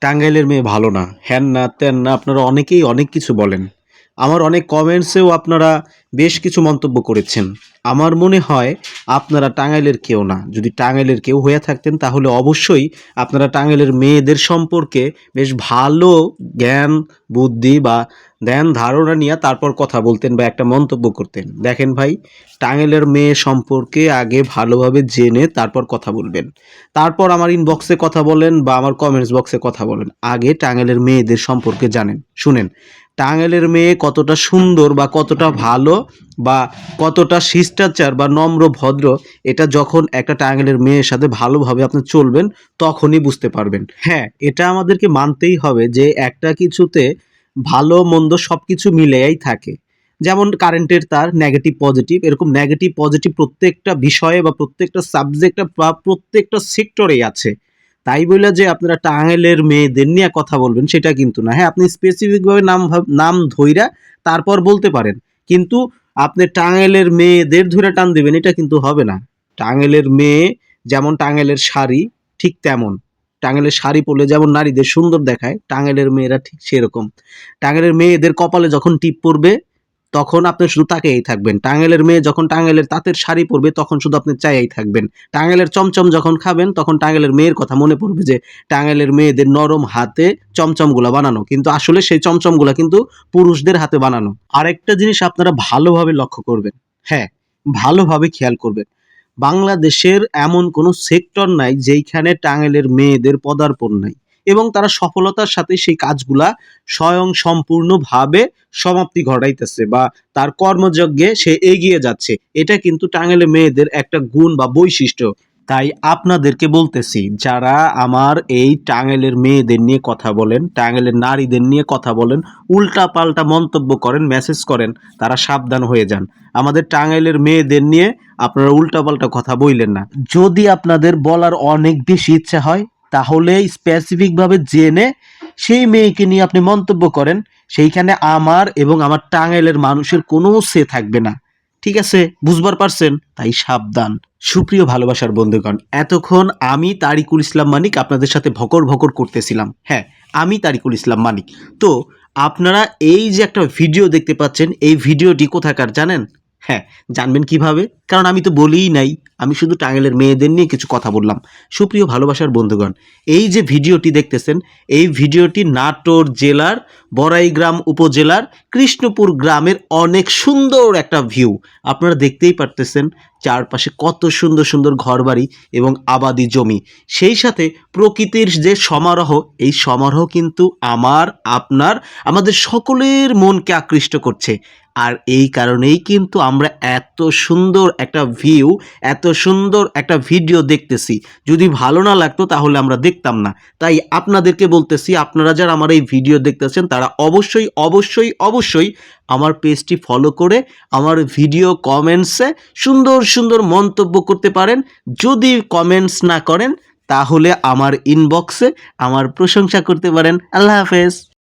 টাঙ্গাইলের মেয়ে ভালো না। হ্যান না, ত্যান না, আপনারা অনেকেই অনেক কিছু বলেন। আমার অনেক কমেন্টসেও আপনারা বেশ কিছু মন্তব্য করেছেন। আমার মনে হয় আপনারা টাঙ্গাইলের কেউ না। যদি টাঙ্গাইলের কেউ হয়ে থাকতেন, তাহলে অবশ্যই আপনারা টাঙ্গাইলের মেয়েদের সম্পর্কে বেশ ভালো জ্ঞান, বুদ্ধি বা ধ্যান ধারণা নিয়ে তারপর কথা বলতেন বা একটা মন্তব্য করতেন। দেখেন ভাই, টাঙ্গাইলের মেয়ে সম্পর্কে আগে ভালোভাবে জেনে তারপর কথা বলবেন। তারপর আমার ইনবক্সে কথা বলেন বা আমার কমেন্টস বক্সে কথা বলেন। আগে টাঙ্গাইলের মেয়েদের সম্পর্কে জানেন, শুনেন। টাঙ্গাইলের মেয়ে কতটা সুন্দর বা কতটা ভালো বা কতটা শিষ্টাচার বা নম্র ভদ্র এটা যখন একটা টাঙ্গাইলের মেয়ের সাথে ভালোভাবে আপনি চলবেন, তখনই বুঝতে পারবেন। হ্যাঁ এটা আমাদেরকে মানতেই হবে যে একটা কিছুতে ভালো, মন্দ সব কিছু মিলেই থাকে। যেমন কারেন্টের তার নেগেটিভ পজিটিভ এরকম নেগেটিভ পজিটিভ প্রত্যেকটা বিষয়ে বা প্রত্যেকটা সাবজেক্টে বা প্রত্যেকটা সেক্টরেই আছে। তাই বলে যে আপনারা টাঙ্গেলের মেয়েদের নিয়ে কথা বলবেন, সেটা কিন্তু না। হ্যাঁ আপনি স্পেসিফিকভাবে নাম নাম ধইরা তারপর বলতে পারেন। কিন্তু আপনি টাঙ্গাইলের মেয়েদের ধরে টান দেবেন, এটা কিন্তু হবে না। টাঙ্গাইলের মেয়ে যেমন টাঙ্গাইলের শাড়ি, ঠিক তেমন। টাঙ্গাইলের শাড়ি পরলে যেমন নারীদের সুন্দর দেখায়, টাঙ্গাইলের মেয়েরা ঠিক সেরকম। টাঙ্গাইলের মেয়েদের কপালে যখন টিপ পড়বে তখন আপনি শুধু তাকেই থাকবেন। টাঙ্গাইলের মেয়ে যখন টাঙ্গাইলের তাঁতের শাড়ি পরবে, তখন শুধু আপনি চাইয়াই থাকবেন। টাঙ্গাইলের চমচম যখন খাবেন, তখন টাঙ্গাইলের মেয়ের কথা মনে পড়বে যে, টাঙ্গাইলের মেয়েদের নরম হাতে চমচমগুলা বানানো। কিন্তু আসলে সেই চমচমগুলা কিন্তু পুরুষদের হাতে বানানো। আরেকটা জিনিস আপনারা ভালোভাবে লক্ষ্য করবেন। হ্যাঁ ভালোভাবে খেয়াল করবেন। বাংলাদেশের এমন কোনো সেক্টর নাই যেইখানে টাঙ্গাইলের মেয়েদের পদার্পণ নাই। এবং তারা সফলতার সাথে সেই কাজগুলা স্বয়ং সম্পূর্ণভাবে সমাপ্তি ঘটাইতেছে বা তার কর্মযজ্ঞে সে এগিয়ে যাচ্ছে। এটা কিন্তু টাঙ্গাইলের মেয়েদের একটা গুণ বা বৈশিষ্ট্য। তাই আপনাদেরকে বলতেছি, যারা আমার এই টাঙ্গাইলের মেয়েদের নিয়ে কথা বলেন, টাঙ্গাইলের নারীদের নিয়ে কথা বলেন উল্টা পাল্টা মন্তব্য করেন মেসেজ করেন, তারা সাবধান হয়ে যান। আমাদের টাঙ্গাইলের মেয়েদের নিয়ে আপনারা উল্টা পাল্টা কথা বইলেন না। যদি আপনাদের বলার অনেক বেশি ইচ্ছা হয় তাহলে স্পেসিফিকভাবে জেনে সেই মেয়েকে নিয়ে আপনি মন্তব্য করেন, সেইখানে আমার এবং আমার টাঙ্গাইলের মানুষের কোনো সে থাকবে না। ঠিক আছে? বুঝবার পারছেন? তাই সাবধান। সুপ্রিয় ভালোবাসার বন্ধুগণ, এতক্ষণ আমি তারিকুল ইসলাম মানিক আপনাদের সাথে ভকর ভকর করতেছিলাম। হ্যাঁ আমি তারিকুল ইসলাম মানিক। তো, আপনারা এই যে একটা ভিডিও দেখতে পাচ্ছেন, এই ভিডিওটি কোথাকার জানেন? হ্যাঁ জানবেন কীভাবে? কারণ আমি তো বলিই নাই, আমি শুধু টাঙ্গাইলের মেয়েদের নিয়ে কিছু কথা বললাম। সুপ্রিয় ভালোবাসার বন্ধুগণ, এই যে ভিডিওটি দেখতেছেন, এই ভিডিওটি নাটোর জেলার, বড়াইগ্রাম উপজেলার, কৃষ্ণপুর গ্রামের অনেক সুন্দর একটা ভিউ। আপনারা দেখতেই পারতেছেন চারপাশে কত সুন্দর সুন্দর ঘরবাড়ি এবং আবাদি জমি। সেই সাথে প্রকৃতির যে সমারোহ, এই সমারোহ কিন্তু আমার, আপনার, আমাদের সকলের মনকে আকৃষ্ট করছে। আর এই কারণেই কিন্তু আমরা এত সুন্দর একটা ভিউ এত সুন্দর একটা ভিডিও দেখতেছি। যদি ভালো না লাগতো তাহলে আমরা দেখতাম না। তাই আপনাদেরকে বলতেছি, আপনারা যারা আমার এই ভিডিও দেখতেছেন, তারা অবশ্যই অবশ্যই অবশ্যই আমার পেজটি ফলো করে আমার ভিডিও কমেন্টসে সুন্দর সুন্দর মন্তব্য করতে পারেন। যদি কমেন্টস না করেন, তাহলে আমার ইনবক্সে আমার প্রশংসা করতে পারেন। আল্লাহ হাফেজ।